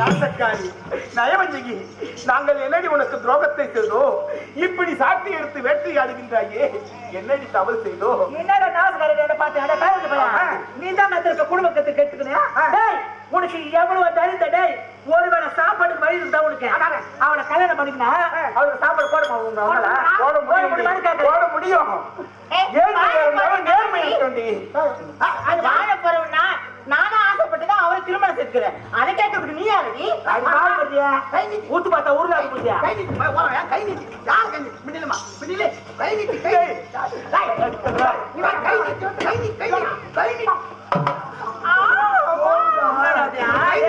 நாசக்காரி. நயவஞ்சகி நாங்கள் என்னடி உனக்கு துரோகத்தை செய்தோம்? இப்படி சாட்டி எடுத்து வேட்டையாடுகின்றாயே. என்னடி தவறு செய்தோம்? என்னடா நாசுகாரர் என்ன பார்த்து நீ தான் குடும்பத்தை கேட்டுக்கணும் உனக்கு எவ்வளவு தரிந்த டேய் ஒருவேளை சாப்பாடுக்கு வழி இருந்தா உனக்கு? அவனை கல்யாணம் பண்ணிக்கினா? அவருக்கு சாப்பாடு போட முடியும். போட முடியும். ஏழ்மை இருந்தாலும் நேர்மை இருக்கணும்டி. அது வாழ போறவனா? நானும் அவரை திருமணம் செஞ்சுக்கிறேன் அதை கேட்கறதுக்கு நீ யாரடி அது பால் பண்றியா ஊத்து பார்த்தா உருளாக்கு போறியா டேய்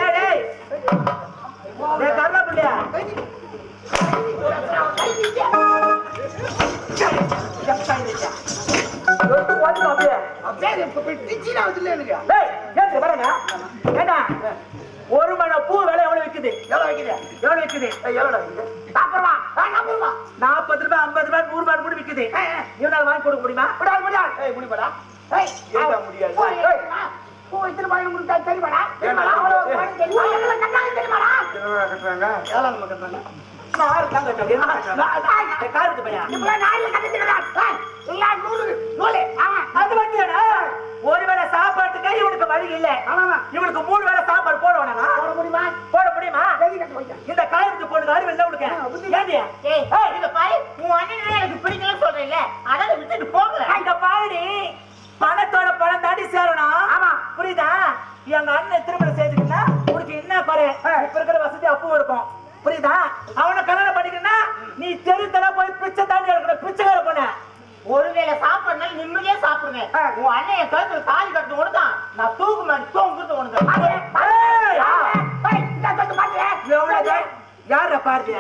டேய் டேய் கருணா பிள்ளையா வந்து அப்படியே டேய் ஏத்து பாருங்க ஏண்டா ஒரு மண பூ விலை எவ்வளவு விக்குது? எவ்வளவு விக்குது? எவ்வளவு விக்குது? எவ்வளவு விக்குது? நாற்பது ரூபா. நாற்பது ரூபாய் ஐம்பது ரூபாய் நூறு ரூபாய் கூட விக்குது. இவனால வாங்கி கொடுக்க முடியுமா? முடியாது? முடியாது? ஏய், முடியுமாடா? முடியாது? திருவிழா கட்டுறாங்க. கார் தாங்க காருக்கு பையன் அது மட்டும் ஒருவேளை சாப்பாட்டுக்கே இவனுக்கு வழி இல்ல. இவனுக்கு மூணு வேளை சாப்பாடு போட வேணாமா? போட முடியுமா? இந்த காயத்துக்கு போடுங்க அறிவு இல்லை உனக்கு உன் அண்ணன் எனக்கு பிடிக்கலன்னு சொல்றேன்ல அதனால விட்டுட்டு போகல இந்த பாருடி. பணத்தோட பணம் தாண்டி சேரணும். ஆமா. புரியுதா? எங்க அண்ணன் திருமணம் செய்துக்கிட்டா உனக்கு என்ன பாரு இப்ப இருக்கிற வசதி அப்பவும் இருக்கும். புரியுதா? அவனை கல்யாணம் பண்ணிக்கணும்னா நீ தெரு தெரு போய் பிச்சை தாண்டி எடுக்கணும் பிச்சைக்கார பொண்ணு. ஒருவேளை சாப்பிடனால நிம்மதியா சாப்பிடுவேன் உன் அண்ணன் என் கழுத்துல தாலி கட்டணும் ஒண்ணுதான் நான் தூக்கு மாட்டி தூங்குறது தை- யார பாருங்க?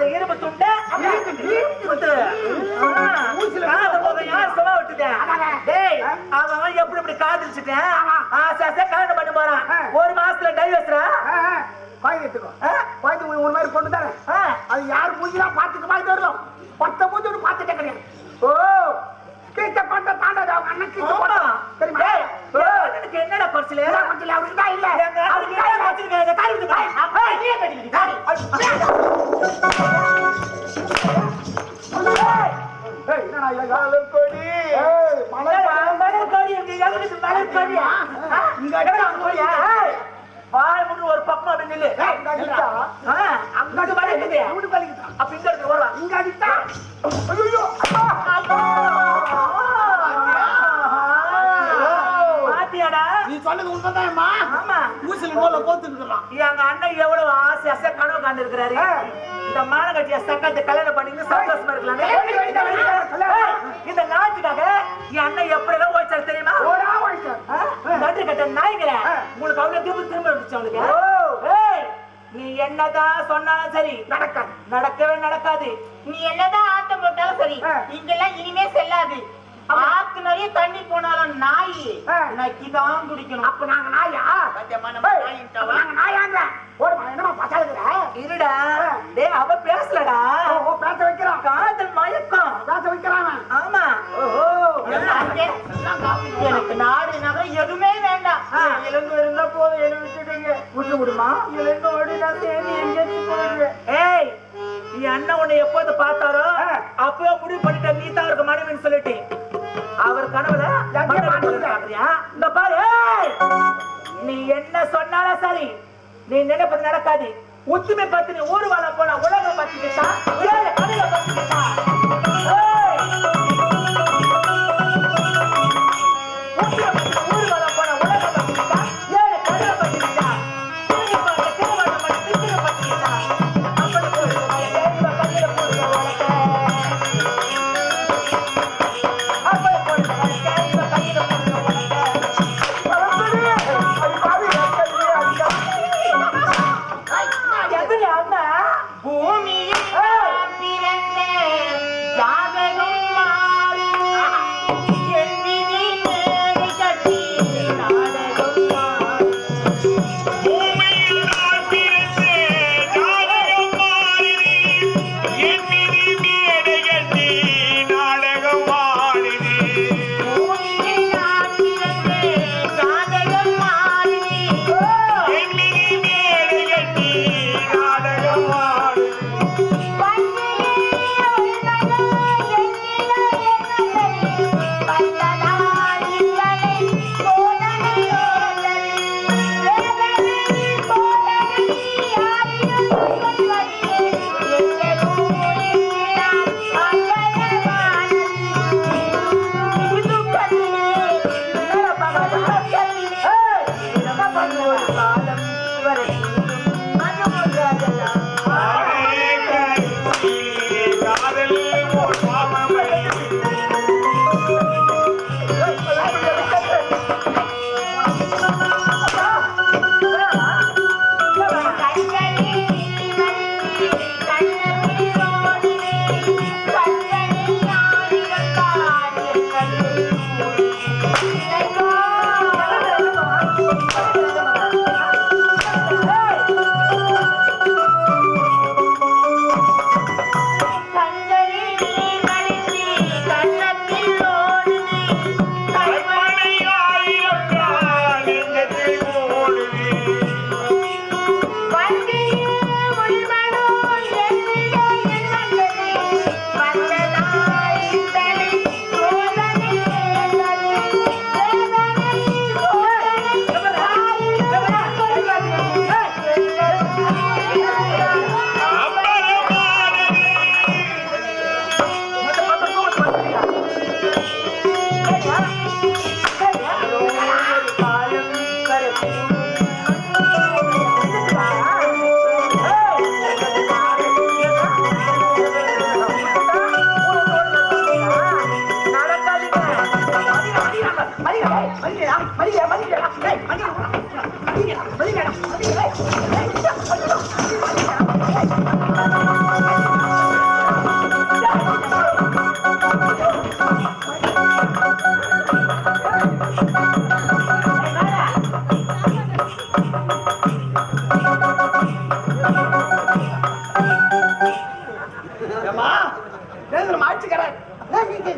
அந்த இரும்பு துண்டை. காந்த போக யார் சும்மா விட்டுட்டேன் அவன் அவன் எப்படி இப்படி காதலிச்சுட்டேன்? ஆசை ஆசை சொன்னது உண்மைதான்மா. ஆமா. ஊசில நூல போத்துருக்கலாம் எங்க அண்ணன் எவ்வளவு ஆசை கனவு காண்டு இருக்கிறாரு இந்த மானகட்டிய சக்கத்தை கல்யாணம் பண்ணி சந்தோஷமா இருக்கலாம் இந்த நாட்டுக்காக என் அண்ணன் எப்படி எல்லாம் ஓய்ச்சாரு தெரியுமா? ஓடா ஓடிச்சார். ஆ? நன்றி கட்ட நாய்களே உங்களுக்கு அவ்வளவு திரும்ப திரும்ப வந்துச்சு அவனுக்கு. என்னதான் சொன்னாலும் சரி நடக்காது. நடக்கவே நடக்காது. நீ என்னதான் ஆட்டம் போட்டாலும் சரி இங்கெல்லாம் இனிமே செல்லாது. ஆத்து நிறைய தண்ணி போனாலும் நாய் நக்கி தான் குடிக்கணும். அப்ப நாங்க நாயா? சத்தியமா நம்ம ஏய், என்ன விட்டுடுங்க விட்டு விடுமா? என்னோடு நான் தேடி எங்கேயும் போயிடுறேன் ஏய் நீ அண்ணன் உன்னை எப்போது பார்த்தாரோ அப்பவே முடிவு பண்ணிட்ட நீ தான் அவருக்கு சொல்லிட்டு. அவர் கனவுல இந்த பாரு நீ என்ன சொன்னாலும் சரி நீ நினைப்பது நடக்காது. உத்துமை பத்தினி ஊர்வலம் போனா உலகம் பத்திக்கிட்டா பத்திக்கிட்டா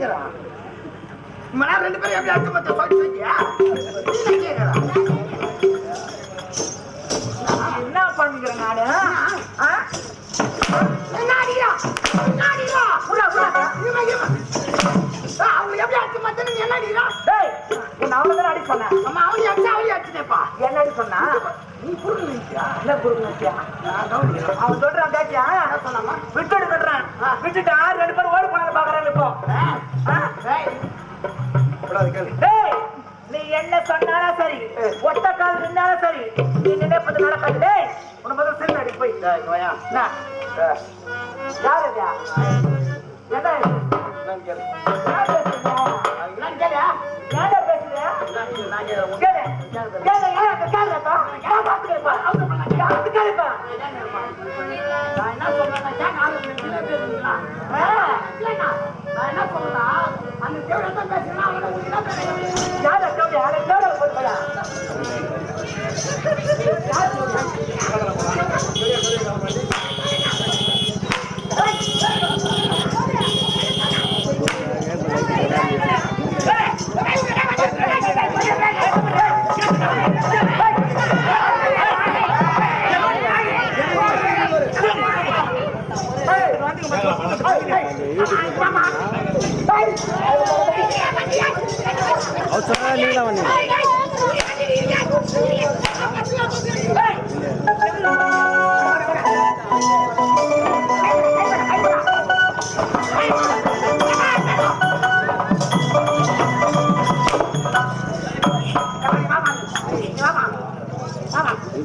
கேட்கறான் நான் ரெண்டு பேரும் எப்படி அடுத்த மத்த சொல்லியா கேட்கறான் என்ன பண்ணுகிறேன் நானு? என்னடி சொன்னா? நீ புரிஞ்சுக்கியா என்ன புரிஞ்சுக்கியா அவன் சொல்றான் கேட்டியா? சொன்னாமா விட்டுட்டு விட்டுறான் விட்டுட்டா ரெண்டு நீ என்ன சொன்னாலும் சரி. ஒத்த கால் நின்னாலும் சரி. நீ நினைப்பது நடக்காது டேய் உன முதல்ல அடி போய். நோயா யாரு என்ன சொல்றேன் யாரை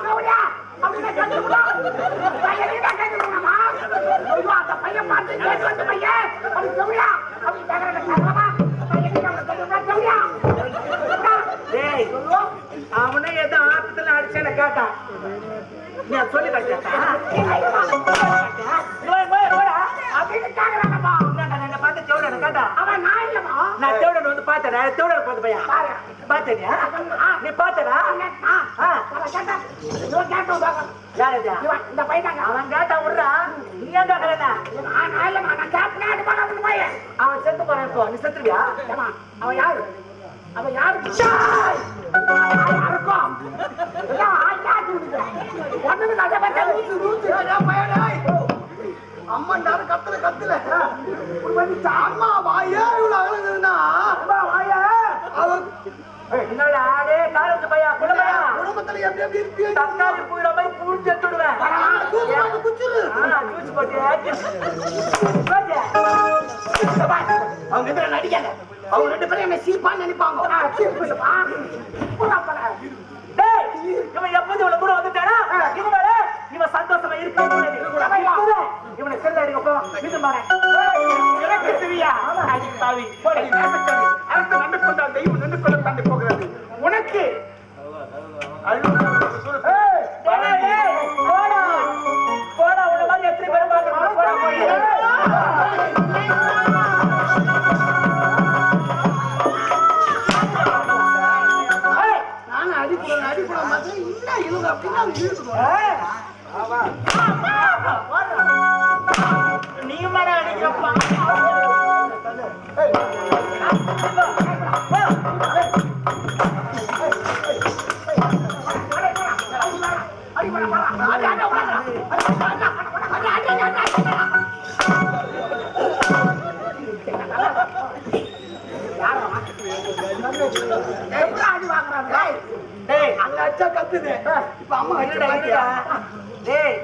கவுடா டேய் அவனே ஏதோ ஆபத்துல அடிச்சேன்னு கேட்டான் நீ அதை சொல்லி கட்டியா அப்படின்னு கேட்கறாங்கப்பா பார்த்து கேட்டா அவன் நான் இல்லமா நான் செவடன் பார்த்தேன்? செவடன் பார்த்து பாரு. பார்த்தேனியா நீ பார்த்தடா அவன் கேட்டா விடுறா. நீ ஏன் பையன் அவன் செத்து போறான் இப்போ. நீ செத்துருவியா? அவன் யாரு? அவன் யாரு? யாருக்கும்? ஒண்ணுமே கதை அம்மாண்டாரு கத்துல கத்துல. ஒரு மனுஷன் அம்மா வாயே இவ்வளவு அம்மா, வாயா. என்னடா டேய் காலேஜ் பையா குள்ள பையா. குடும்பத்துல எப்படி எப்படி இருப்பியோ தக்காளி பூயில போய் புடிச்சு எடுத்துடுவேன் குச்சிரு ஜூஸ் போட்டு அவங்க கிட்ட நடிக்காத அவங்க ரெண்டு பேரும் என்ன சீப்பான்னு நினைப்பாங்க. எப்போது இவ்வளவு தூரம் வந்துட்டானா? இவன் சந்தோஷமா இருக்க இவனை செல்ல எடுக்க போ இது எனக்கு தெரியா தாவி அடுத்து நண்டு கொண்டால் தெய்வம் நின்று கொள்ள தாண்டி போகிறது. உனக்கு போடா உன்ன மாதிரி எத்தனை பேர் பாக்குறாங்க போடா போய் அடிக்கூடாது மாதிரி இல்ல இவங்க அப்படின்னா இழுக்கணும் ஏய், நீ மேல அடிக்கிறப்பா டேய் அங்க அச்சா கத்துது. இப்ப அம்மா? டேய்.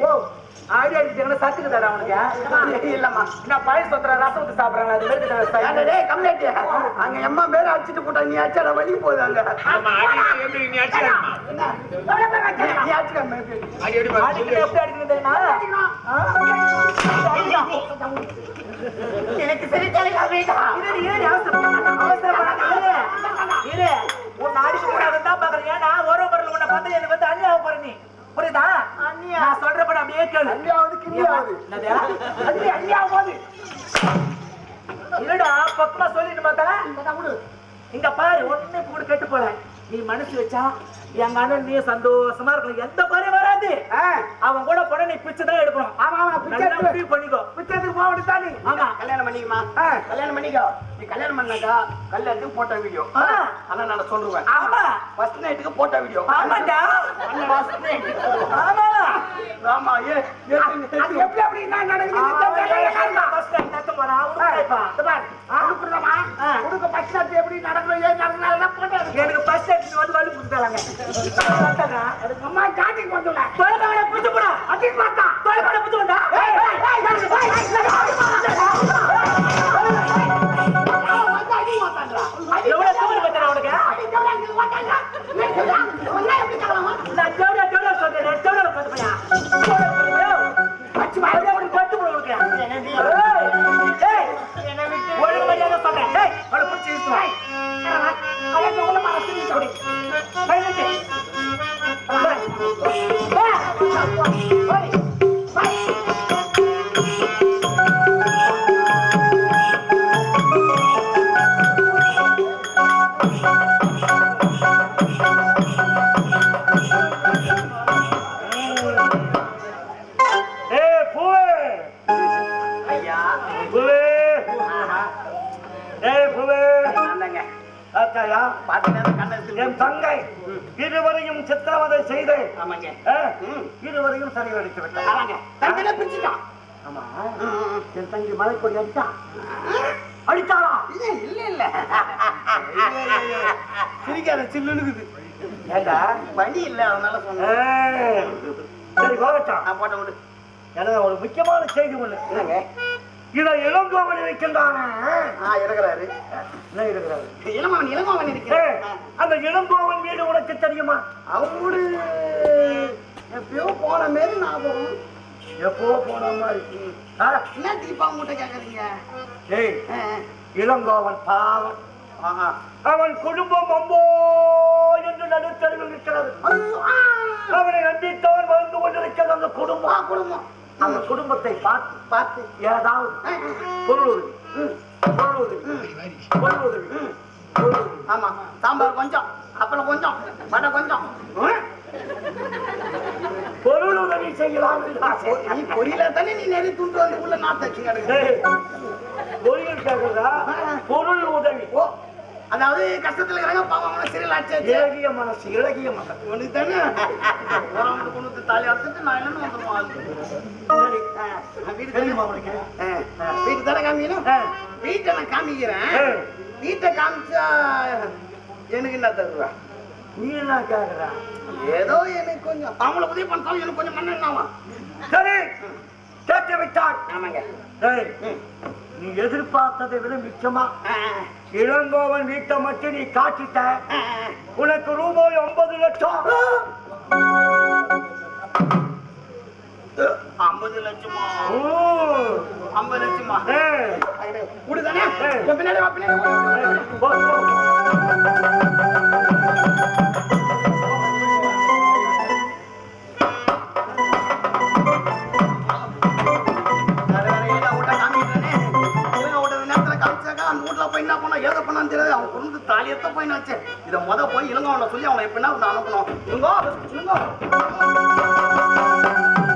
ஆடி அடிச்சாங்கன்னா சத்துக்கு தடா உனக்கு இல்லம்மா. என்ன பழைய சொத்துற ரசம் ஊத்தி சாப்பிடுறாங்க அது கம்ப்ளைண்ட் அங்க எம்மா பேர அடிச்சிட்டு போட்டா நீ அச்சாட வலி போகுது அங்க. நீ எனக்கு இரு, அவசரம். ஏன்னா, ஒரு பொருள் உன்னை பார்த்தா எனக்கு வந்து அந்நியாவ போற நீ. புரியுதா? நான் சொல்றபடி அப்படியே கேளு. அந்நியாவது, கிண்ணியாவது. அந்நியாவ போகுது. இருடா, பக்கமா சொல்லிட்டு பார்த்தா, இங்க பாரு ஒண்ணு கூட கெட்டு போல. நீ மனசு வச்சா எங்க அண்ணன் நீ சந்தோஷமா இருக்கணும். எந்த குறையும் வராது. அவன் கூட போன நீ பிச்சை தான் எடுக்கணும். ஆமா ஆமா பிச்சை எடுத்து பண்ணிக்கோ. பிச்சைக்கு போக வேண்டியதா நீ ஆமா. கல்யாணம் பண்ணிக்குமா? கல்யாணம் பண்ணிக்கோ. நீ கல்யாணம் பண்ணாக்கா கல்யாணத்துக்கு போட்ட வீடியோ. ஆனா நான் சொல்லுவேன் ஆமா ஃபர்ஸ்ட் நைட்டுக்கு போட்ட வீடியோ ஆமாண்டா ஃபர்ஸ்ட் நைட் ஆமா ஆமா ஏ ஏ, அது எப்படி அப்படி என்ன நடக்குது ஃபர்ஸ்ட் டைம் தட்ட போறா உடுப்பா கொடுக்குறதா ஆ. கொடுக்க பஸ் எப்படி நடக்கணும் ஏன் நடக்கணும் போட்டாரு எனக்கு ஃபர்ஸ்ட் டைம் வந்து வலி புடிச்சாங்க அம்மா காட்டிக்கு வந்துள்ள தொலைபாட புடிச்சு போடா அடிக்கு பார்த்தா தொலைபாட புடிச்சு போடா எவ்வளவு என் தங்கை இருவரையும் சித்திரவதை செய்து சிறையடித்து விட்டார் ஆமாங்க. தங்கனை பிரிச்சுட்டான். ஆமா. என் தங்கி மலைக்கொடி அடிச்சா அடித்தாரா இல்ல இல்ல இல்ல. சிரிக்காத சில்லுனுக்குது ஏண்டா? வண்டி இல்ல அதனால சொன்னேன். சரி நான் போட்ட விடு எனக்கு ஒரு முக்கியமான செய்தி ஒண்ணு. என்னங்க? இதை இளங்கோவன் இருக்கின்றானே. இருக்கிறாரு என்ன இருக்கிறாரு இளமாவன் இளமாவன் இருக்கிறேன். அந்த இளங்கோவன் வீடு உனக்கு தெரியுமா? அவரு எப்பயோ போன மாரி ஞாபகம். எப்போ போன மாதிரி என்ன திருப்பா மூட்டை கேக்குறீங்க? ஏய் இளங்கோவன் பாவம். ஆஹா. அவன் குடும்பம் அம்போ என்று நடுத்தருவில் இருக்கிறது. அவனை நம்பித்தவன் வாழ்ந்து கொண்டிருக்கிறது அந்த குடும்பம். குடும்பம். அந்த குடும்பத்தை பார்த்து பார்த்து ஏதாவது பொருள் உதவி பொருள் உதவி பொருள் உதவி ஆமா. சாம்பார் கொஞ்சம் அப்பளம் கொஞ்சம் வடை கொஞ்சம்? பொருள் உதவி செய்யலாம். நீ பொரியல தானே நீ நிறைய துண்டு வந்து உள்ள நாட்டு வச்சு பொருள் கேட்கிறதா பொருள் உதவி ஓ. அதாவது கஷ்டத்துல இருக்கிறாங்க பாவம் அவங்கள இலகிய மனசு இலகிய மனசு. உனக்கு தானே கொண்டு தாலி அறுத்துட்டு நான் என்னன்னு வந்துடுவோம். சரி. வீடு தெரியுமா உனக்கு? ஆ, வீட்டு தானே காமிக்கணும்? ஆ. வீட்டை நான் காமிக்கிறேன். வீட்டை காமிச்சா எனக்கு என்ன தருவா? நீ என்ன கேக்குற? ஏதோ எனக்கு கொஞ்சம் அவங்கள உதவி பண்ணாலும் எனக்கு கொஞ்சம் மண்ண என்னவா சரி. கேட்டு ஆமாங்க. ஏய், நீ எதிர்பார்த்ததை விட மிச்சமா? இளங்கோவன் வீட்டை மட்டும் நீ காட்டிட்ட. உனக்கு ரூபாய் ஐம்பது லட்சம். ஐம்பது லட்சமா? ஐம்பது லட்சமா? விடுதானே. பின்னாடி ஏது பண்ணோம்னு தெரியாது. அவன் குடும்பத்து தாலியத்தை போய் நான் வச்சேன். இதை மொதல் போய் இளங்கோவனை சொல்லி அவனை எப்படின்னா அவனை அனுப்பணும் இளங்கோ,